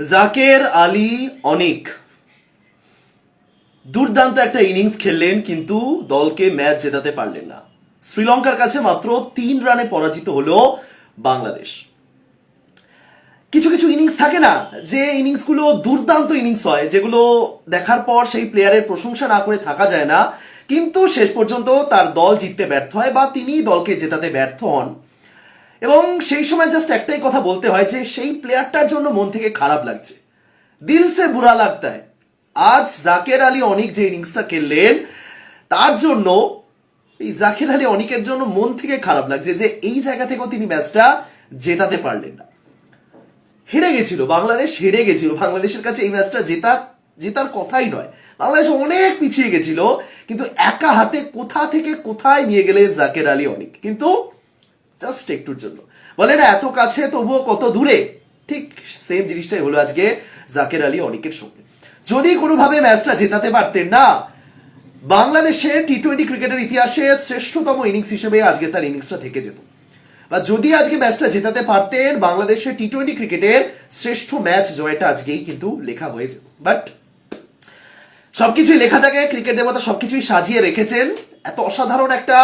জাকের আলী অনেক। দুর্দান্ত একটা ইনিংস খেললেন, কিন্তু দলকে ম্যাচ জেতাতে পারলেন না। শ্রীলঙ্কার কাছে মাত্র তিন রানে পরাজিত হলো বাংলাদেশ। কিছু কিছু ইনিংস থাকে না, যে ইনিংসগুলো দুর্দান্ত ইনিংস হয়, যেগুলো দেখার পর সেই প্লেয়ারের প্রশংসা না করে থাকা যায় না, কিন্তু শেষ পর্যন্ত তার দল জিততে ব্যর্থ হয় বা তিনি দলকে জেতাতে ব্যর্থ হন। এবং সেই সময় জাস্ট একটাই কথা বলতে হয় যে সেই প্লেয়ারটার জন্য মন থেকে খারাপ লাগছে। দিল সে বুরা লাগতা আজ জাকের আলী অনেক যে ইনিংসটা খেললেন, তার জন্য, এই জাকের আলী অনেকের জন্য মন থেকে খারাপ লাগছে যে এই জায়গা থেকেও তিনি ম্যাচটা জেতাতে পারলেন না। হেরে গেছিল, বাংলাদেশ হেরে গেছিল। বাংলাদেশের কাছে এই ম্যাচটা জেতা, জেতার কথাই নয়। বাংলাদেশ অনেক পিছিয়ে গেছিল, কিন্তু একা হাতে কোথা থেকে কোথায় নিয়ে গেলে জাকের আলী অনেক? কিন্তু জাস্ট একটুর জন্য। বলে, না, এত কাছে, তবুও কত দূরে? ঠিক সেম জিনিসটাই হলো আজকে জাকের আলী অনেকের সঙ্গে। যদি কোনোভাবে ম্যাচটা জেতাতে পারতেন, না বাংলাদেশের টি টোয়েন্টি ক্রিকেটের ইতিহাসে শ্রেষ্ঠতম ইনিংস হিসেবে আজকে তার ইনিংসটা থেকে যেত। বা যদি আজকে ম্যাচটা জেতাতে পারতেন বাংলাদেশের টি টোয়েন্টি ক্রিকেটের শ্রেষ্ঠ ম্যাচ জয়টা আজকেই কিন্তু লেখা হয়ে যেত। বাট সবকিছুই লেখা থাকে, ক্রিকেট দেবতা সবকিছুই সাজিয়ে রেখেছেন। এত অসাধারণ একটা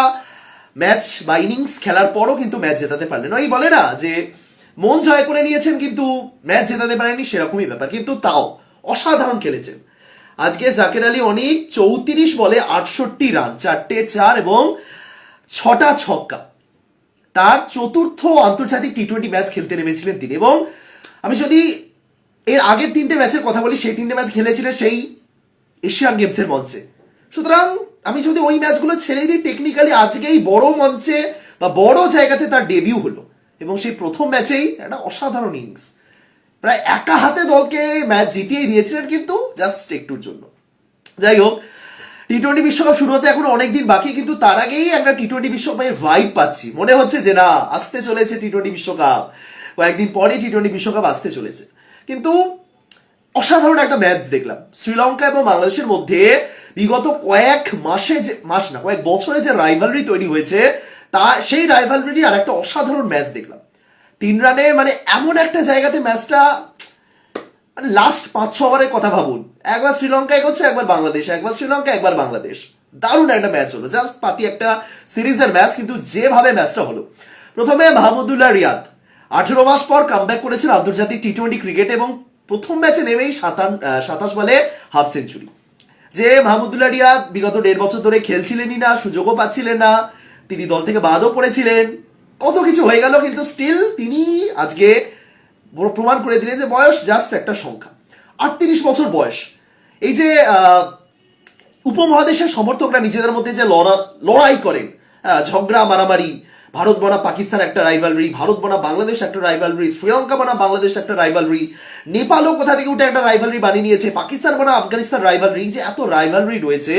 ম্যাচ বা ইনিংস খেলার পরও কিন্তু ম্যাচ জেতাতে পারলেন ওই বলে না যে মন জয় করে নিয়েছেন কিন্তু ম্যাচ জেতাতে পারেননি, সেরকমই ব্যাপার। কিন্তু তাও অসাধারণ খেলেছেন। আজকে জাকের আলী অনেক চৌত্রিশ বলে আটষট্টি রান, চারটে চার এবং ছটা ছক্কা। তার চতুর্থ আন্তর্জাতিক টি টোয়েন্টি ম্যাচ খেলতে নেমেছিলেন তিনি এবং আমি যদি এর আগের তিনটে ম্যাচের কথা বলি, সেই তিনটে ম্যাচ খেলেছিলেন সেই এশিয়ান গেমসের মঞ্চে। সুতরাং আমি যদি ওই ম্যাচগুলো ছেড়ে দিই টেকনিক্যালি আজকেই বড় মঞ্চে বা বড় জায়গাতে তার ডেবিউ হলো। এবং সেই প্রথম ম্যাচেই একটা অসাধারণ ইনিংস প্রায় একা হাতে দলকে ম্যাচ জিতিয়ে দিয়েছিলেন কিন্তু জাস্ট একটুর জন্য। যাই হোক টি টোয়েন্টি বিশ্বকাপ শুরু হতে এখন অনেকদিন বাকি, কিন্তু তার আগেই একটা টি টোয়েন্টি বিশ্বকাপের ভাইব পাচ্ছি। মনে হচ্ছে যে না, আসতে চলেছে টি টোয়েন্টি বিশ্বকাপ। কয়েকদিন পরে টি টোয়েন্টি বিশ্বকাপ আসতে চলেছে। কিন্তু অসাধারণ একটা ম্যাচ দেখলাম। শ্রীলঙ্কা এবং বাংলাদেশের মধ্যে বিগত কয়েক মাসে যে, মাস না, কয়েক বছরে যে রাইভালরি তৈরি হয়েছে, তা, সেই রাইভালরি আর একটা অসাধারণ ম্যাচ দেখলাম। তিন রানে মানে এমন একটা জায়গাতে ম্যাচটা লাস্ট পাঁচ ছ ওভারের কথা ভাবুন। একবার শ্রীলঙ্কা এগোচ্ছে, একবার বাংলাদেশ, একবার শ্রীলঙ্কা, একবার বাংলাদেশ। দারুণ একটা ম্যাচ হলো জাস্ট পাতি একটা সিরিজের ম্যাচ কিন্তু যেভাবে ম্যাচটা হলো। প্রথমে মাহমুদুল্লাহ রিয়াদ। আঠেরো মাস পর কাম ব্যাক করেছেন আন্তর্জাতিক টি টোয়েন্টি ক্রিকেট এবং প্রথম ম্যাচে নেমেই সাতান সাতাশ বলে হাফ সেঞ্চুরি যে মাহমুদুল্লাহ রিয়াদ বিগত দেড় বছর ধরে খেলছিলেনই না, সুযোগও পাচ্ছিলেন না, তিনি দল থেকে বাদও পড়েছিলেন। কত কিছু হয়ে গেল, কিন্তু স্টিল তিনি আজকে প্রমাণ করে দিলেন যে বয়স জাস্ট একটা সংখ্যা। আটত্রিশ বছর বয়স। এই যে উপমহাদেশের সমর্থকরা নিজেদের মধ্যে যে লড়া, লড়াই করেন ঝগড়া, মারামারি ভারত বনা পাকিস্তান একটা রাইভালরি ভারত বনা বাংলাদেশ একটা রাইভালরি শ্রীলঙ্কা বনা বাংলাদেশ একটা রাইভালরি নেপালও কোথা থেকে উঠে একটা রাইভালরি বানিয়ে নিয়েছে, পাকিস্তান বনা আফগানিস্তান রাইভালরি যে এত রাইভালরি রয়েছে,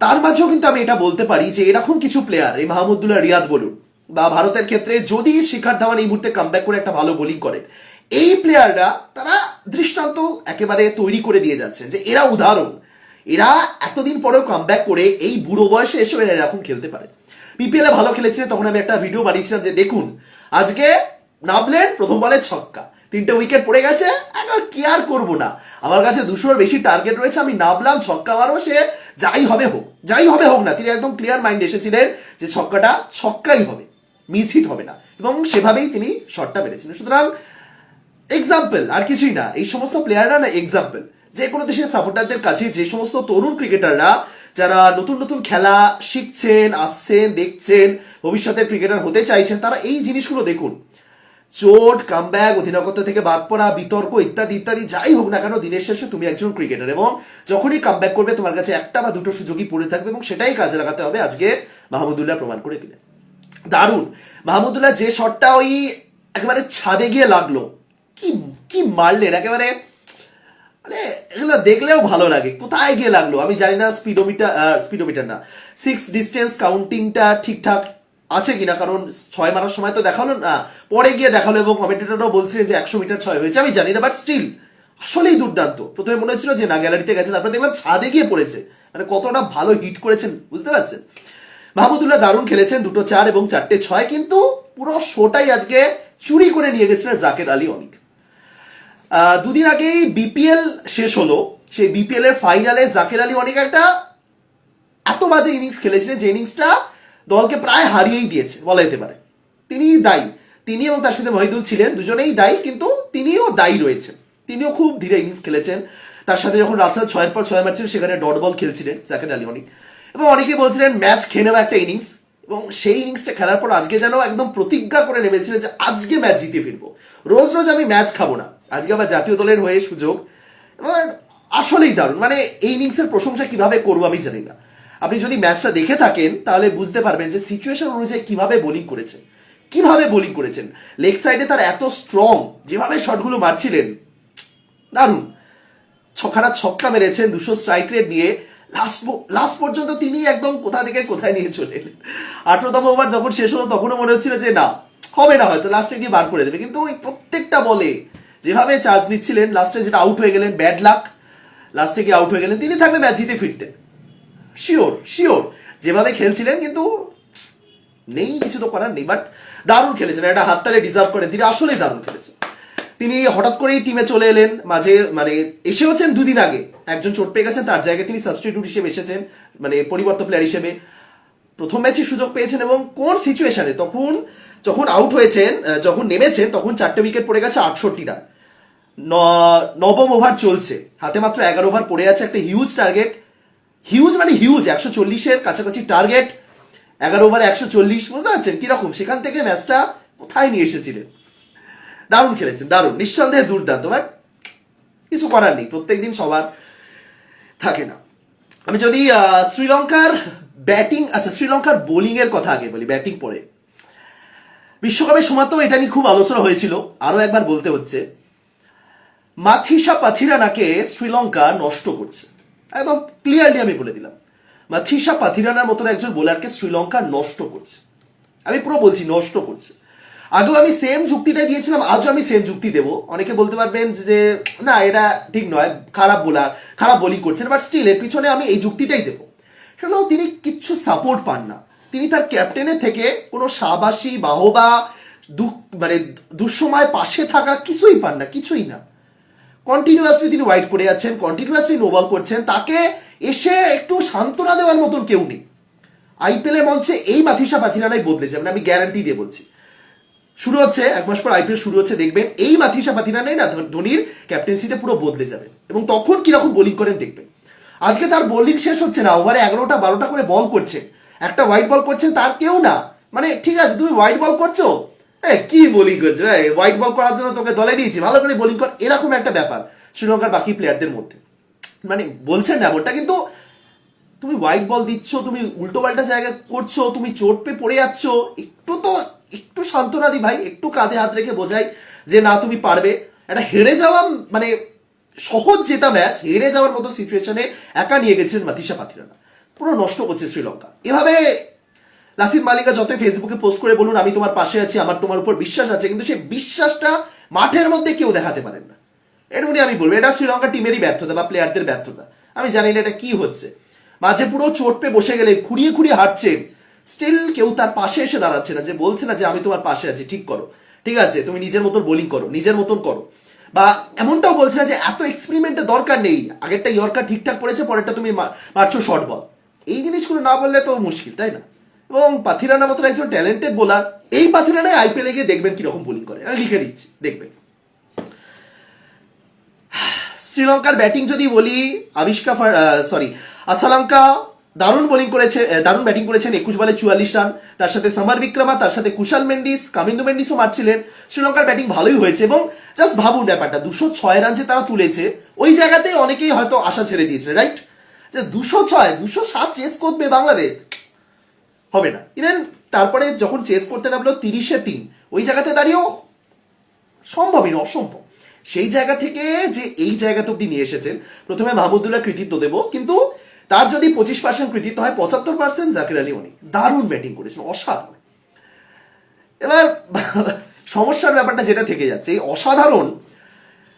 তার মাঝেও কিন্তু আমি এটা বলতে পারি যে এরকম কিছু প্লেয়ার এই মাহমুদুল্লাহ রিয়াদ বলুন, বা ভারতের ক্ষেত্রে যদি শিখার ধাওয়ান এই মুহূর্তে কামব্যাক করে একটা ভালো বোলিং করেন, এই প্লেয়াররা তারা দৃষ্টান্ত একেবারে তৈরি করে দিয়ে যাচ্ছে যে এরা উদাহরণ, এরা এতদিন পরেও কামব্যাক করে এই বুড়ো বয়সে এসে এরা এরকম খেলতে পারে। বিপিএল এ ভালো খেলেছিলেন তখন আমি একটা ভিডিও বানিয়েছিলাম যে দেখুন, আজকে নামলেন প্রথম বলে ছক্কা। তিনটে উইকেট পড়ে গেছে, এখন কেয়ার করব না? আমার কাছে দুশোর বেশি টার্গেট রয়েছে, আমি নামলাম ছক্কা মারবো সে যাই হবে হোক, যাই হবে হোক না, তিনি একদম ক্লিয়ার মাইন্ড এসেছিলেন যে ছক্কাটা ছক্কাই হবে মিস হিট হবে না। এবং সেভাবেই তিনি শটটা মেরেছিলেন। সুতরাং এক্সাম্পল আর কিছুই না, এই সমস্ত প্লেয়াররা না এক্সাম্পল যে কোনো দেশের সাপোর্টারদের কাছে যে সমস্ত তরুণ ক্রিকেটাররা যারা নতুন নতুন খেলা শিখছেন, আসছেন, দেখছেন, ভবিষ্যতের ক্রিকেটার হতে চাইছেন, তারা এই জিনিসগুলো দেখুন। চোট কামব্যাক অধিনায়কত্ব থেকে বাদ পড়া, বিতর্ক ইত্যাদি ইত্যাদি, যাই হোক না কেন, দিনের শেষে তুমি একজন ক্রিকেটার এবং যখনই কামব্যাক করবে, তোমার কাছে একটা বা দুটো সুযোগই পড়ে থাকবে এবং সেটাই কাজে লাগাতে হবে আজকে মাহমুদুল্লাহ প্রমাণ করে দিলেন দারুণ! মাহমুদুল্লাহ যে শটটা ওই একেবারে ছাদে গিয়ে লাগল, কি কি মারলেন? একেবারে মানে এগুলো দেখলেও ভালো লাগে। কোথায় গিয়ে লাগল? আমি জানি না স্পিডোমিটার স্পিডোমিটার না। সিক্স ডিস্টেন্স কাউন্টিংটা ঠিকঠাক আছে কিনা? কারণ ছয় মারার সময় তো দেখাল না। পরে গিয়ে দেখাল এবং কমেন্টেটরও বলছিলেন যে একশো মিটার ছয় হয়েছে। আমি জানি না বাট স্টিল আসলেই দুর্দান্ত। প্রথমে মনে হচ্ছিল যে না গ্যালারিতে গেছে তারপরে দেখলাম ছাদে গিয়ে পড়েছে। মানে কতটা ভালো হিট করেছেন, বুঝতে পারছেন? মাহমুদুল্লাহ দারুণ খেলেছেন, দুটো চার এবং চারটে ছয়, কিন্তু পুরো শোটাই আজকে চুরি করে নিয়ে গেছিলেন জাকের আলী অনিক দুদিন আগেই বিপিএল শেষ হলো। সেই বিপিএল এর ফাইনালে জাকির আলী অনেক একটা এত বাজে ইনিংস খেলেছিলেন যে ইনিংসটা দলকে প্রায় হারিয়েই দিয়েছে, বলা যেতে পারে। তিনি দায়ী। তিনি এবং তার সাথে মহিদুল ছিলেন, দুজনেই দায়ী, কিন্তু তিনিও দায়ী রয়েছেন। তিনিও খুব ধীরে ইনিংস খেলেছেন। তার সাথে যখন রাসেল ছয়ের পর ছয় মারছিলেন সেখানে ডট বল খেলছিলেন জাকির আলী অনেক। এবং অনেকে বলছিলেন, ম্যাচ খেয়ে নেওয়া একটা ইনিংস এবং সেই ইনিংসটা খেলার পর আজকে যেন একদম প্রতিজ্ঞা করে নেমেছিলেন যে আজকে ম্যাচ জিতে ফিরবো। রোজ রোজ আমি ম্যাচ খাব না। আজকে আবার জাতীয় দলের হয়ে সুযোগ, এবার আসলেই দারুণ। মানে এই ইনিংসের প্রশংসা কীভাবে করব আমি জানি না। আপনি যদি ম্যাচটা দেখে থাকেন, তাহলে বুঝতে পারবেন যে সিচুয়েশন অনুযায়ী কীভাবে বোলিং করেছেন। কীভাবে বোলিং করেছেন? লেগ সাইডে তার এত স্ট্রং যেভাবে শটগুলো মারছিলেন, দারুণ। ছখানা ছক্কা মেরেছেন, দুশো স্ট্রাইক রেট নিয়ে। লাস্ট লাস্ট পর্যন্ত তিনি একদম কোথা থেকে কোথায় নিয়ে চলে এলেন। আঠারোতম ওভার যখন শেষ হলো, তখনও মনে হচ্ছিল যে না, হবে না হয়তো লাস্টে গিয়ে বার করে দেবে। কিন্তু ওই প্রত্যেকটা বলে যেভাবে চার্জ নিচ্ছিলেন লাস্টে যেটা আউট হয়ে গেলেন ব্যাড লাক লাস্টে গিয়ে আউট হয়ে গেলেন, তিনি থাকলে ম্যাচ জিতে ফিরতেন। শিওর শিওর যেভাবে খেলছিলেন কিন্তু নেই, কিছু তো করার নেই বাট দারুণ খেলেছেন, একটা হাততালে ডিজার্ভ করেন, তিনি আসলেই দারুণ খেলেছেন। তিনি হঠাৎ করেই টিমে চলে এলেন, মাঝে মানে এসে হচ্ছেন দুদিন আগে, একজন চোট পেয়ে গেছেন, তার জায়গায় তিনি সাবস্টিটিউট হিসেবে এসেছেন মানে পরিবর্তন প্লেয়ার হিসেবে। প্রথম ম্যাচে সুযোগ পেয়েছেন এবং কোন সিচুয়েশনে তখন যখন আউট হয়েছেন যখন নেমেছেন, তখন চারটে উইকেট পড়ে গেছে আটষট্টি রান। নবম ওভার চলছে। হাতে মাত্র এগারো ওভার পড়ে আছে একটা হিউজ টার্গেট হিউজ মানে হিউজ একশো চল্লিশের কাছাকাছি টার্গেট এগারো ওভার একশো চল্লিশ, বুঝতে পারছেন? কীরকম? সেখান থেকে ম্যাচটা কোথায় নিয়ে এসেছিলেন? দারুণ খেলেছেন, দারুণ। নিঃসন্দেহে দুর্দান্ত বাট কিছু করার নেই, প্রত্যেকদিন সবার থাকে না। আমি যদি শ্রীলঙ্কার ব্যাটিং আচ্ছা শ্রীলঙ্কার বোলিং এর কথা আগে বলি ব্যাটিং পরে। বিশ্বকাপের সময় তো এটা নিয়ে খুব আলোচনা হয়েছিল, আরও একবার বলতে হচ্ছে। মাথিসা পাথিরানাকে শ্রীলঙ্কা নষ্ট করছে। একদম ক্লিয়ারলি আমি বলে দিলাম। মাথিসা পাথিরানার মতন একজন বোলারকে শ্রীলঙ্কা নষ্ট করছে। আমি পুরো বলছি নষ্ট করছে। আগেও আমি সেম যুক্তিটা দিয়েছিলাম, আজও আমি সেম যুক্তি দেব। অনেকে বলতে পারবেন যে, না, এটা ঠিক নয়, খারাপ বোলার, খারাপ বোলিং করছেন বাট স্টিল এর পিছনে আমি এই যুক্তিটাই দেবো। হলো তিনি কিচ্ছু সাপোর্ট পান না। তিনি তার ক্যাপ্টেনের থেকে কোনো সাবাসী, বাহবা, দুঃখ মানে দুঃসময় পাশে থাকা কিছুই পান না, কিছুই না। কন্টিনিউয়াসলি তিনি ওয়াইড করে যাচ্ছেন কন্টিনিউয়াসলি নো বল করছেন, তাকে এসে একটু সান্ত্বনা দেওয়ার মতন কেউ নেই। আইপিএল এর মঞ্চে এই মাথিসা পাথিরানাই বদলে যাবেন আমি গ্যারান্টি দিয়ে বলছি। শুরু হচ্ছে, এক মাস পর আইপিএল শুরু হচ্ছে, দেখবেন এই মাথিসা পাথিরানাই না ধোনির ক্যাপ্টেন্সিতে পুরো বদলে যাবে। এবং তখন কীরকম বোলিং করেন দেখবেন। আজকে তার বোলিং শেষ হচ্ছে না ওভারে এগারোটা, বারোটা করে বল করছে। একটা হোয়াইট বল করছেন, তার কেউ না। মানে ঠিক আছে, তুমি হোয়াইট বল করছ এ কি বোলিং করছ? হোয়াইট বল করার জন্য তোকে দলে নিয়েছি। ভালো করে বোলিং কর। এরকম একটা ব্যাপার শ্রীলঙ্কার বাকি প্লেয়ারদের মধ্যে। মানে বলছেন না এমনটা কিন্তু তুমি হোয়াইট বল দিচ্ছ, তুমি উল্টো পাল্টা জায়গায় করছ, তুমি চোট পেয়ে পড়ে যাচ্ছ, একটু তো, একটু সান্ত্বনা দি ভাই, একটু কাঁধে হাত রেখে বোঝাই যে না, তুমি পারবে। একটা হেরে যাওয়া মানে সহজ জেতা ম্যাচ হেরে যাওয়ার মতো সিচুয়েশনে একা নিয়ে গেছিলেন মাথিসা পাথিরানা পুরো নষ্ট করছে শ্রীলঙ্কা। এভাবে নাসির মালিকা যতই ফেসবুকে পোস্ট করে বলুন, আমি তোমার পাশে আছি, আমার তোমার উপর বিশ্বাস আছে, কিন্তু সেই বিশ্বাসটা মাঠের মধ্যে কেউ দেখাতে পারেন না। এরকমই আমি বলব, এটা শ্রীলঙ্কা টিমেরই ব্যর্থতা বা প্লেয়ারদের ব্যর্থতা। আমি জানি না এটা কি হচ্ছে। মাঝে পুরো চোট পেয়ে বসে গেলে, খুঁড়িয়ে খুঁড়িয়ে হাঁটছেন স্টিল কেউ তার পাশে এসে দাঁড়াচ্ছে না, যে বলছে না যে আমি তোমার পাশে আছি, ঠিক করো। ঠিক আছে, তুমি নিজের মতন বোলিং করো, নিজের মতন করো। বা এমনটাও বলছে না যে এত এক্সপেরিমেন্টের দরকার নেই, আগেরটা ইয়র্কার ঠিকঠাক পড়েছে, পরেরটা তুমি মারছো শর্ট বল এই জিনিসগুলো না বললে তো মুশকিল, তাই না? এবং পাথিরানা মতন একজন ট্যালেন্টেড বোলার এই পাথিরানায় আইপিএলে গিয়ে দেখবেন কীরকম বোলিং করে। আমি লিখে দিচ্ছি, দেখবেন। শ্রীলঙ্কার ব্যাটিং যদি বলি, আবিষ্কা সরি আসালঙ্কা দারুণ বোলিং করেছে দারুণ ব্যাটিং করেছেন, একুশ বলে চুয়াল্লিশ রান। তার সাথে সামার বিক্রমা, তার সাথে কুশাল মেন্ডিস, কামিন্দু মেন্ডিসও মারছিলেন। শ্রীলঙ্কার ব্যাটিং ভালোই হয়েছে এবং জাস্ট ভাবুন ব্যাপারটা, দুশো ছয় রান যে তারা তুলেছে, ওই জায়গাতে অনেকেই হয়তো আশা ছেড়ে দিয়েছে রাইট যে দুশো ছয়, দুশো সাত চেস করবে বাংলাদেশ। হবে না। ইভেন তারপরে যখন চেস করতে নামলো তিরিশে তিন, ওই জায়গাতে দাঁড়িয়েও সম্ভবই না, অসম্ভব। সেই জায়গা থেকে যে এই জায়গাতে অব্দি নিয়ে এসেছেন, প্রথমে মাহমুদুল্লাহ কৃতিত্ব দেবো, কিন্তু তার যদি পঁচিশ পার্সেন্ট কৃতিত্ব হয়, পঁচাত্তর পার্সেন্ট জাকির আলী অনেক। দারুণ ব্যাটিং করেছেন, অসাধারণ। এবার সমস্যার ব্যাপারটা যেটা থেকে যাচ্ছে, অসাধারণ,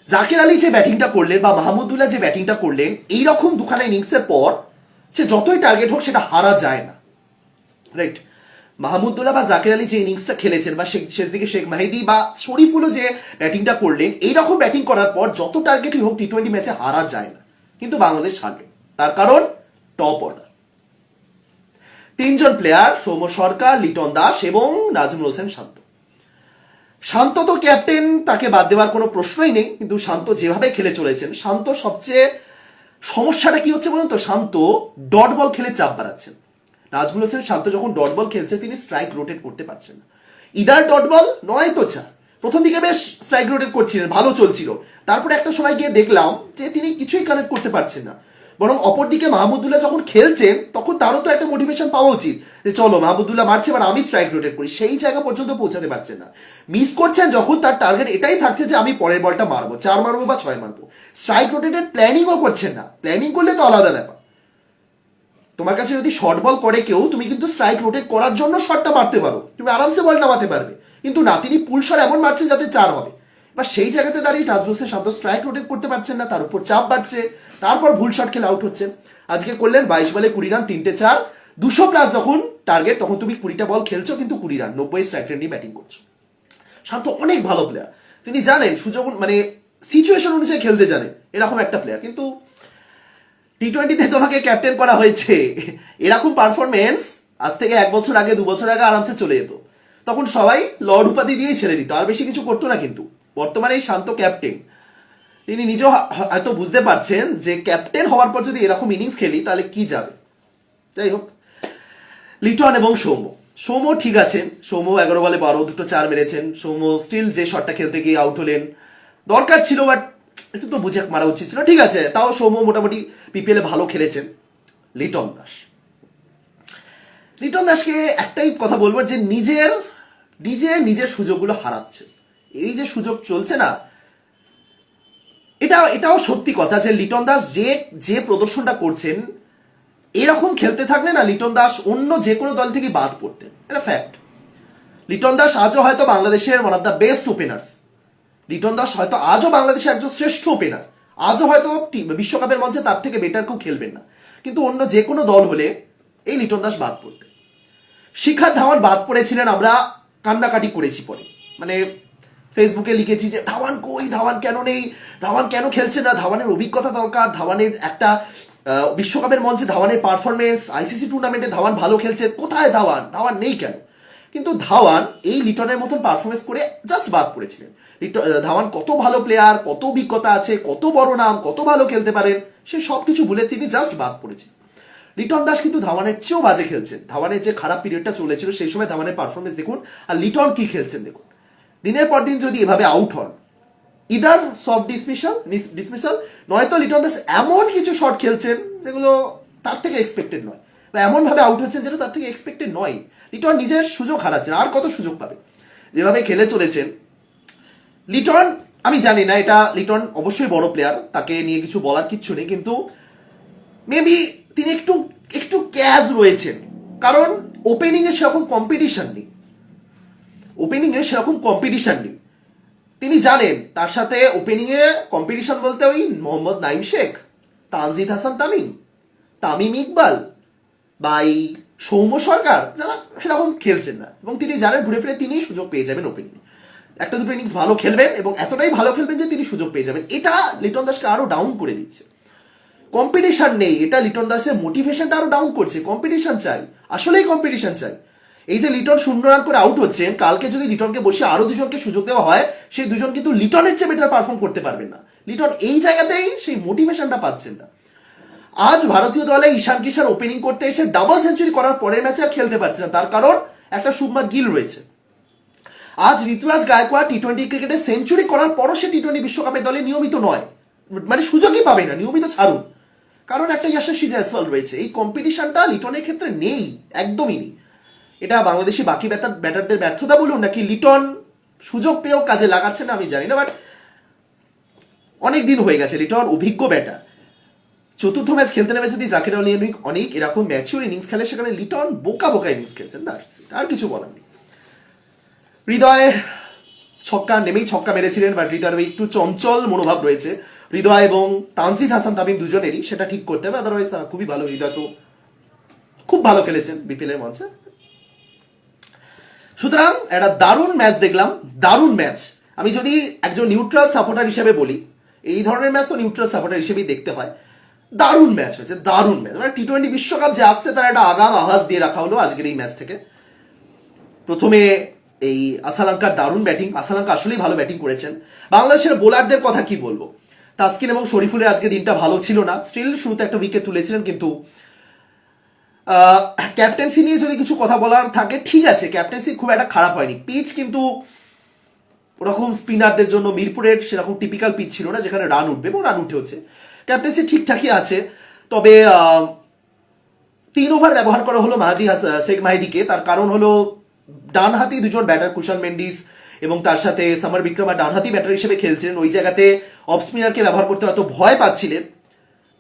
জাকির আলী যে ব্যাটিংটা করলেন বা মাহমুদুল্লাহ যে ব্যাটিংটা করলেন, এইরকম দুখানা ইনিংসের পর সে যতই টার্গেট হোক, সেটা হারা যায় না। রাইট মাহমুদুল্লাহ বা জাকির আলী যে ইনিংসটা খেলেছেন বা শেষ দিকে শেখ মাহিদি বা শরীফুলও যে ব্যাটিংটা করলেন, এইরকম ব্যাটিং করার পর যত টার্গেটই হোক টি টোয়েন্টি ম্যাচে হারা যায় না। কিন্তু বাংলাদেশ হারবে। তার কারণ টপ অর্ডার তিনজন প্লেয়ার সৌম্য সরকার, লিটন দাস এবং নাজমুল হোসেন শান্ত। শান্ত তো ক্যাপ্টেন তাকে বাদ দেওয়ার কোনো প্রশ্নই নেই, কিন্তু শান্ত যেভাবে খেলে চলেছেন, শান্ত সবচেয়ে সমস্যাটা কি হচ্ছে বলুন তো? শান্ত ডট বল খেলে চাপ বাড়াচ্ছেন। নাজমুল হোসেন শান্ত যখন ডট বল খেলছে, তিনি স্ট্রাইক রোটেট করতে পারছেন ইদার ডট বল নয় তো চা প্রথম দিকে বেশ স্ট্রাইক রোটেট করছিলেন, ভালো চলছিল। তারপরে একটা সময় গিয়ে দেখলাম যে তিনি কিছুই কানেক্ট করতে পারছেন না। বরং অপরদিকে মাহমুদুল্লাহ যখন খেলছেন, তখন তারও তো একটা মোটিভেশন পাওয়া উচিত যে চলো মাহমুদুল্লাহ মারছে, এবার আমি স্ট্রাইক রোটেট করি। সেই জায়গা পর্যন্ত পৌঁছাতে পারছেন না। মিস করছেন যখন, তার টার্গেট এটাই থাকছে যে আমি পরের বলটা মারবো, চার মারবো বা ছয় মারবো। স্ট্রাইক রোটেটের প্ল্যানিংও করছেন না। প্ল্যানিং করলে তো আলাদা ব্যাপার। তোমার কাছে যদি শর্ট বল করে কেউ, তুমি কিন্তু স্ট্রাইক রোটেট করার জন্য শটটা মারতে পারো। তুমি আরামসে বলটা মারতে পারবে। কিন্তু না, তিনি পুল শট এমন মারছেন যাতে চার হবে। বা সেই জায়গাতে দাঁড়িয়ে নাজমুসের শান্ত স্ট্রাইক রোটেট করতে পারছেন না, তার উপর চাপ বাড়ছে, তারপর ভুল শট খেলে আউট হচ্ছেন আজকে করলেন বাইশ বলে কুড়ি রান, তিনটে চার। দুশো প্লাস যখন টার্গেট তখন তুমি কুড়িটা বল খেলছো, কিন্তু কুড়ি রান, নব্বই স্ট্রাইক রেট নিয়ে ব্যাটিং করছ। শান্ত অনেক ভালো প্লেয়ার তিনি জানেন সুযোগ মানে সিচুয়েশন অনুযায়ী খেলতে জানেন এরকম একটা প্লেয়ার কিন্তু টি টোয়েন্টিতে তোমাকে ক্যাপ্টেন করা হয়েছে। এরকম পারফরমেন্স আজ থেকে এক বছর আগে, দু বছর আগে আরামসে চলে যেত। তখন সবাই লর্ড উপাধি দিয়েই ছেড়ে দিত, আর বেশি কিছু করতো না কিন্তু। বর্তমানে এই শান্ত ক্যাপ্টেন তিনি নিজেও হয়তো বুঝতে পারছেন যে ক্যাপ্টেন হওয়ার পর যদি এরকম ইনিংস খেলি, তাহলে কি যাবে? যাই হোক, লিটন এবং সৌম্য। সৌম্য ঠিক আছেন সৌম্য এগারো বলে বারো, দুটো চার মেরেছেন। সৌম্য স্টিল যে শটটা খেলতে গিয়ে আউট হলেন। দরকার ছিল বাট একটু তো বুঝে মারা উচিত ছিল। ঠিক আছে, তাও সৌম্য মোটামুটি পিপিএলে ভালো খেলেছেন লিটন দাস। লিটন দাসকে একটাই কথা বলব যে নিজের, নিজে নিজের সুযোগগুলো হারাচ্ছে। এই যে সুযোগ চলছে না, এটা, এটাও সত্যি কথা যে লিটন দাস যে যে প্রদর্শনটা করছেন, এরকম খেলতে থাকলে না লিটন দাস অন্য যে কোনো দল থেকে বাদ পড়তেন। এটা ফ্যাক্ট লিটন দাস আজও হয়তো বাংলাদেশের one of the best openers Liton Das হয়তো আজও বাংলাদেশের একজন শ্রেষ্ঠ ওপেনার আজও হয়তো বিশ্বকাপের মঞ্চে তার থেকে বেটার কেউ খেলবেন না। কিন্তু অন্য যে কোনো দল হলে এই লিটন দাস বাদ পড়তেন শিখার ধাওয়ান বাদ পড়েছিলেন আমরা, কান্নাকাটি করেছি পরে। মানে ফেসবুকে লিখেছি যে, ধাওয়ান কই? ধাওয়ান কেন নেই? ধাওয়ান কেন খেলছে না? ধাওয়ানের অভিজ্ঞতা দরকার। ধাওয়ানের একটা বিশ্বকাপের মঞ্চে ধাওয়ানের পারফরমেন্স আইসিসি টুর্নামেন্টে ধাওয়ান ভালো খেলছে। কোথায় ধাওয়ান? ধাওয়ান নেই কেন? কিন্তু ধাওয়ান এই লিটনের মতন পারফরমেন্স করে জাস্ট বাদ পড়েছিলেন। ধাওয়ান কত ভালো প্লেয়ার কত অভিজ্ঞতা আছে, কত বড় নাম, কত ভালো খেলতে পারেন, সে সব কিছু ভুলে তিনি জাস্ট বাদ পড়েছেন লিটন দাস কিন্তু ধাওয়ানের চেয়েও বাজে খেলছেন। ধাওয়ানের যে খারাপ পিরিয়ডটা চলেছিল, সেই সময় ধাওয়ানের পারফরমেন্স দেখুন, আর লিটন কি খেলছেন দেখুন। দিনের পর দিন যদি এভাবে আউট হন ইদার সফট ডিসমিশাল ডিসমিশাল নয়তো লিটন দাস এমন কিছু শট খেলছেন যেগুলো তার থেকে এক্সপেক্টেড নয়, বা এমনভাবে আউট হচ্ছেন যেটা তার থেকে এক্সপেক্টেড নয়। লিটন নিজের সুযোগ হারাচ্ছেন, আর কত সুযোগ পাবে? যেভাবে খেলে চলেছেন লিটন, আমি জানি না, এটা লিটন অবশ্যই বড় প্লেয়ার তাকে নিয়ে কিছু বলার কিচ্ছু নেই, কিন্তু মেবি তিনি একটু একটু ক্যাজ রয়েছেন। কারণ ওপেনিং এ সেরকম কম্পিটিশন নেই। ওপেনিং এ সেরকম কম্পিটিশন নেই। তিনি জানেন, তার সাথে ওপেনিং এ কম্পিটিশন বলতে ওই মোহাম্মদ নাইম শেখ, তানজিদ হাসান তামিম তামিম ইকবাল, বা এই সৌম্য সরকার, যারা সেরকম খেলছেন না। এবং তিনি জানেন, ঘুরে ফিরে তিনিই সুযোগ পেয়ে যাবেন ওপেনিং একটা দুটো ইনিংস ভালো খেলবেন এবং এতটাই ভালো খেলবেন যে তিনি সুযোগ পেয়ে যাবেন। এটা লিটন দাসকে আরও ডাউন করে দিচ্ছে। কম্পিটিশন নেই, এটা লিটন দাসের মোটিভেশনটা আরও ডাউন করছে। কম্পিটিশন চাই, আসলেই কম্পিটিশন চাই। এই যে লিটন শূন্য রান করে আউট হচ্ছেন, কালকে যদি লিটনকে বসে আরও দুজনকে সুযোগ দেওয়া হয়, সেই দুজন কিন্তু লিটনের চেয়ে বেটার পারফর্ম করতে পারবেন না। লিটন এই জায়গাতেই সেই মোটিভেশনটা পাচ্ছেন না। আজ ভারতীয় দলে ঈশান কিশান ওপেনিং করতে এসে ডাবল সেঞ্চুরি করার পরের ম্যাচে আর খেলতে পারছে না। তার কারণ একটা শুভমান গিল রয়েছে। আজ ঋতুরাজ গায়কোয়াড় টি টোয়েন্টি ক্রিকেটে সেঞ্চুরি করার পরও সে টি টোয়েন্টি বিশ্বকাপের দলে নিয়মিত নয়। মানে সুযোগই পাবে না, নিয়মিত ছাড়ুন। কারণ একটা ইয়াশাসী জয়সওয়াল রয়েছে। এই কম্পিটিশনটা লিটনের ক্ষেত্রে নেই, একদমই নেই। এটা বাংলাদেশি বাকি ব্যাটার, ব্যাটারদের ব্যর্থতা বলুন নাকি লিটন সুযোগ পেয়েও কাজে লাগাচ্ছে না, আমি জানি না বাট অনেক দিন হয়ে গেছে লিটন অভিজ্ঞ ব্যাটার। চতুর্থ ম্যাচ খেলতে নেমে যদি জাকির আলী অনেক এরকম ম্যাচিওর ইনিংস খেলে, সেখানে লিটন বোকা বোকা ইনিংস খেলছেন। না আর কিছু বলার নেই। হৃদয় ছক্কা নেমেই ছক্কা মেরেছিলেন বাট হৃদয়ের একটু চঞ্চল মনোভাব রয়েছে। হৃদয় এবং তানজিদ হাসান তামিম দুজনেরই, সেটা ঠিক করতে হবে আদারওয়াইজ তারা খুবই ভালো। হৃদয় তো খুব ভালো খেলেছেন বিপিএল এর মঞ্চে সুতরাং একটা দারুণ ম্যাচ দেখলাম, দারুণ ম্যাচ আমি যদি একজন নিউট্রাল সাপোর্টার হিসেবে বলি, এই ধরনের ম্যাচ তো নিউট্রাল সাপোর্টার হিসেবেই দেখতে হয়। দারুণ ম্যাচ হয়েছে, দারুণ ম্যাচ মানে টি টোয়েন্টি বিশ্বকাপ যে আসছে, তার একটা আগাম আভাস দিয়ে রাখা হলো আজকের এই ম্যাচ থেকে। প্রথমে এই আসালাঙ্কার দারুণ ব্যাটিং। আসালাঙ্কা আসলেই ভালো ব্যাটিং করেছেন। বাংলাদেশের বোলারদের কথা কি বলব? তাসকিন এবং শরীফুলের আজকে দিনটা ভালো ছিল না। স্টিল শুরুতে একটা উইকেট তুলেছিলেন কিন্তু ক্যাপ্টেন্সি নিয়ে যদি কিছু কথা বলার থাকে, ঠিক আছে ক্যাপ্টেন্সি খুব একটা খারাপ হয়নি। পিচ কিন্তু ওরকম স্পিনারদের জন্য মিরপুরের সেরকম টিপিক্যাল পিচ ছিল না, যেখানে রান উঠবে এবং রান উঠে হচ্ছে ক্যাপ্টেন্সি ঠিকঠাকই আছে, তবে তিন ওভার ব্যবহার করা হলো মাহাদি শেখ মাহিদিকে। তার কারণ হলো ডান হাতি দুজন ব্যাটার কুশাল মেন্ডিস এবং তার সাথে সামার বিক্রমা ডান হাতি ব্যাটার হিসেবে খেলছিলেন। ওই জায়গাতে অফ স্পিনারকে ব্যবহার করতে হয়তো ভয় পাচ্ছিলেন।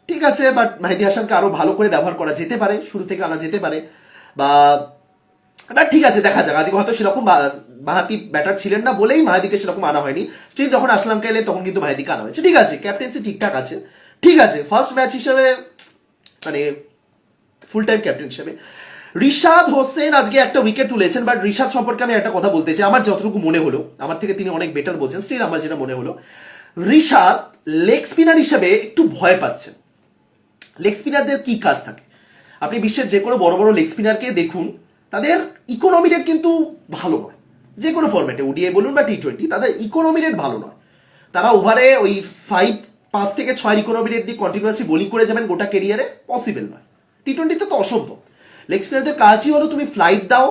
ঠিক আছে বাট মাহিদি হাসানকে আরও ভালো করে ব্যবহার করা যেতে পারে, শুরু থেকে আনা যেতে পারে। বা বাট ঠিক আছে, দেখা যাক। আজকে হয়তো সেরকম মাহাতি ব্যাটার ছিলেন না বলেই মাহাদিকে সেরকম আনা হয়নি। স্টিল যখন আসলামকে এলে তখন কিন্তু মাহাদিকে আনা হয়েছে। ঠিক আছে ক্যাপ্টেন্সি ঠিকঠাক আছে। ঠিক আছে ফার্স্ট ম্যাচ হিসেবে মানে ফুল টাইম ক্যাপ্টেন হিসেবে। রিশাদ হোসেন আজকে একটা উইকেট তুলেছেন বাট রিশাদ সম্পর্কে আমি একটা কথা বলতে চাই। আমার যতটুকু মনে হলো, আমার থেকে তিনি অনেক বেটার বলছেন স্টিল আমার যেটা মনে হলো, রিশাদ লেগ স্পিনার হিসেবে একটু ভয় পাচ্ছেন। লেগ স্পিনারদের কি কাজ থাকে? আপনি বিশ্বের যে কোনো বড় বড় লেগ স্পিনারকে দেখুন, তাদের ইকোনমি রেট কিন্তু ভালো নয়। যে কোনো ফরম্যাটে ওডিআই বলুন বা টি টোয়েন্টি তাদের ইকোনমি রেট ভালো নয়। তারা ওভারে ওই ফাইভ পাঁচ থেকে ছয় ইকোনমি রেট দিয়ে কন্টিনিউয়াসলি বোলিং করে যাবেন গোটা কেরিয়ারে পসিবল নয়। টি টোয়েন্টিতে তো অসম্ভব। লেগ স্পিনারদের কাজই হলো তুমি ফ্লাইট দাও,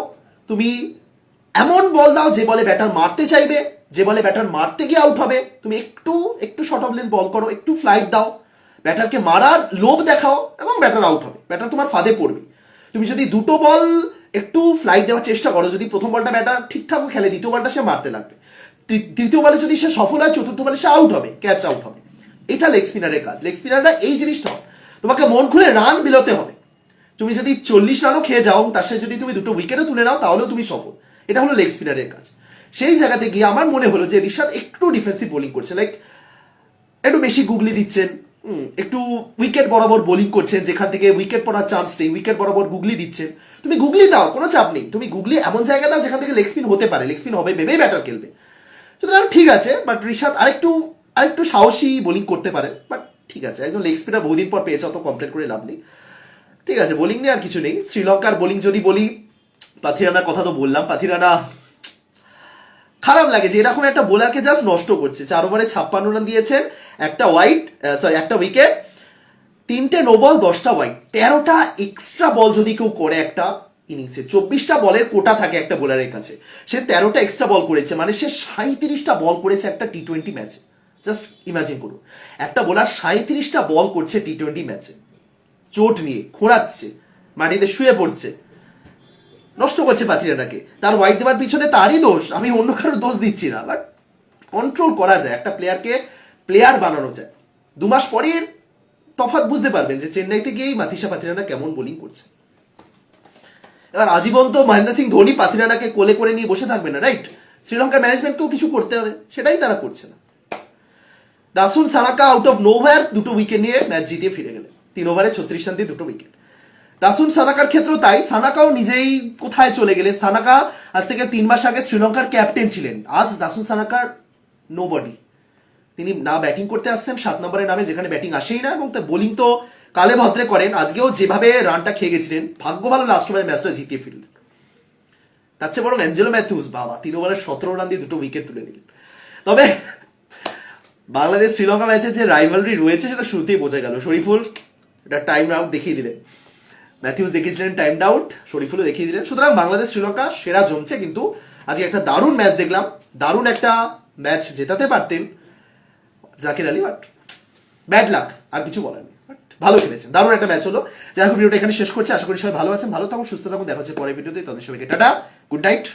তুমি এমন বল দাও যে বলে ব্যাটার মারতে চাইবে, যে বলে ব্যাটার মারতে গিয়ে আউট হবে। তুমি একটু একটু শর্ট অফ লেন্থ বল করো, একটু ফ্লাইট দাও। ব্যাটারকে মারার লোভ দেখাও এবং ব্যাটার আউট হবে। ব্যাটার তোমার ফাঁদে পড়বে। তুমি যদি দুটো বল একটু ফ্লাইট দেওয়ার চেষ্টা করো, যদি প্রথম বলটা ব্যাটার ঠিকঠাক খেলে, দ্বিতীয় বলটা সে মারতে লাগবে। তৃতীয় বলে যদি সে সফল হয়, চতুর্থ বলে সে আউট হবে ক্যাচ আউট হবে। এটা লেগ স্পিনারের কাজ। লেগ স্পিনাররা এই জিনিসটা, তোমাকে মন খুলে রান বিলোতে হবে। তুমি যদি চল্লিশ রানও খেয়ে যাও, তার সাথে যদি তুমি দুটো উইকেটও তুলে নাও, তাহলেও তুমি সফল। এটা হলো লেগ স্পিনারের কাজ। সেই জায়গাতে গিয়ে আমার মনে হলো যে ঋষাদ একটু ডিফেন্সিভ বোলিং করছে লাইক একটু বেশি গুগলি দিচ্ছেন একটু উইকেট বরাবর বোলিং করছেন, যেখান থেকে উইকেট পড়ার চান্স নেই উইকেট বরাবর গুগলি দিচ্ছেন। তুমি গুগলি দাও, কোনো চাপ নেই। তুমি গুগলি এমন জায়গা দাও যেখান থেকে লেগ স্পিন হতে পারে লেগ স্পিন হবে, ভেবেই ব্যাটার খেলবে। সুতরাং ঠিক আছে বাট ঋষাদ আরেকটু আরেকটু সাহসী বোলিং করতে পারে বাট ঠিক আছে, একজন লেগ স্পিনার বহুদিন পর পেয়েছে, অত কমপ্লেন করে লাভ নেই। ঠিক আছে বোলিং নিয়ে আর কিছু নেই। শ্রীলঙ্কার বোলিং যদি বলি, পাথিরানার কথা তো বললাম, পাথিরানা খারাপ লাগে যে এরকম একটা বোলারকে জাস্ট নষ্ট করছে। চার ওভারে ছাপ্পান্ন রান দিয়েছেন, একটা ওয়াইড সরি একটা উইকেট তিনটে নো বল দশটা ওয়াইড তেরোটা এক্সট্রা বল যদি কেউ করে একটা ইনিংসে চব্বিশটা বলের কোটা থাকে একটা বোলারের কাছে। সে তেরোটা এক্সট্রা বল করেছে মানে সে সাঁত্রিশটা বল করেছে একটা টি টোয়েন্টি ম্যাচে জাস্ট ইমাজিন করুন। একটা বোলার সাঁত্রিশটা বল করছে টি টোয়েন্টি ম্যাচে চোট নিয়ে খোঁড়াচ্ছে মাটিতে শুয়ে পড়ছে। নষ্ট করছে পাথিরাটাকে তার হোয়াইট দেওয়ার পিছনে তারই দোষ। আমি অন্য কারোর দোষ দিচ্ছি না বাট কন্ট্রোল করা যায়। একটা প্লেয়ারকে প্লেয়ার বানানো যায়। দু মাস পরে তফাৎ বুঝতে পারবেন যে চেন্নাইতে গিয়েই মাথিসা পাথিরানা কেমন বোলিং করছে। এবার আজীবন তো মহেন্দ্র সিং ধোনি পাথিরানাকে কোলে করে নিয়ে বসে থাকবে না রাইট শ্রীলঙ্কার ম্যানেজমেন্টকেও কিছু করতে হবে, সেটাই তারা করছে না। দাসুন সারাকা আউট অফ নোভার দুটো উইকেট নিয়ে ম্যাচ জিতিয়ে ফিরে গেলেন। তিন ওভারে ছত্রিশ রান দিয়ে দুটো উইকেট দাসুন সানাকার ক্ষেত্রেও তাই, সানাকাও নিজেই কোথায় চলে গেলেন সানাকা আজ থেকে তিন মাস আগে শ্রীলঙ্কার ক্যাপ্টেন ছিলেন। আজ দাসুন সানাকার নো বডি তিনি না ব্যাটিং করতে আসছেন, সাত নম্বরের নামে যেখানে ব্যাটিং আসেই না, এবং তার বোলিং তো কালে ভদ্রে করেন। আজকেও যেভাবে রানটা খেয়ে গেছিলেন, ভাগ্য ভালো লাস্ট ওভারে ম্যাচটা জিতিয়ে ফিরলেন তার চেয়ে বরং অ্যাঞ্জেলো ম্যাথিউস বাবা, তিন ওভারে সতেরো রান দিয়ে দুটো উইকেট তুলে নিলেন। তবে বাংলাদেশ শ্রীলঙ্কা ম্যাচে যে রাইভালরি রয়েছে, সেটা শুরুতেই বোঝা গেল। শরীফুল এটা টাইম আউট দেখিয়ে দিলেন ম্যাথিউস দেখিয়েছিলেন টাইম আউট শরীফুলও দেখিয়ে দিলেন। সুতরাং বাংলাদেশ, শ্রীলঙ্কা সেরা জমছে কিন্তু আজকে একটা দারুণ ম্যাচ দেখলাম। দারুণ একটা ম্যাচ জেতাতে পারতেন Zakir Ali but bad luck আর কিছু বলার নেই। বাট ভালো খেলেছেন। দারুণ একটা ম্যাচ হলো। যাই হোক, ভিডিওটা এখানে শেষ করছি। আশা করি সবাই ভালো আছেন, ভালো থাকুন, সুস্থ থাকুন। দেখা হচ্ছে পরের ভিডিওতে। তাদের সবাইকে টাটা গুড নাইট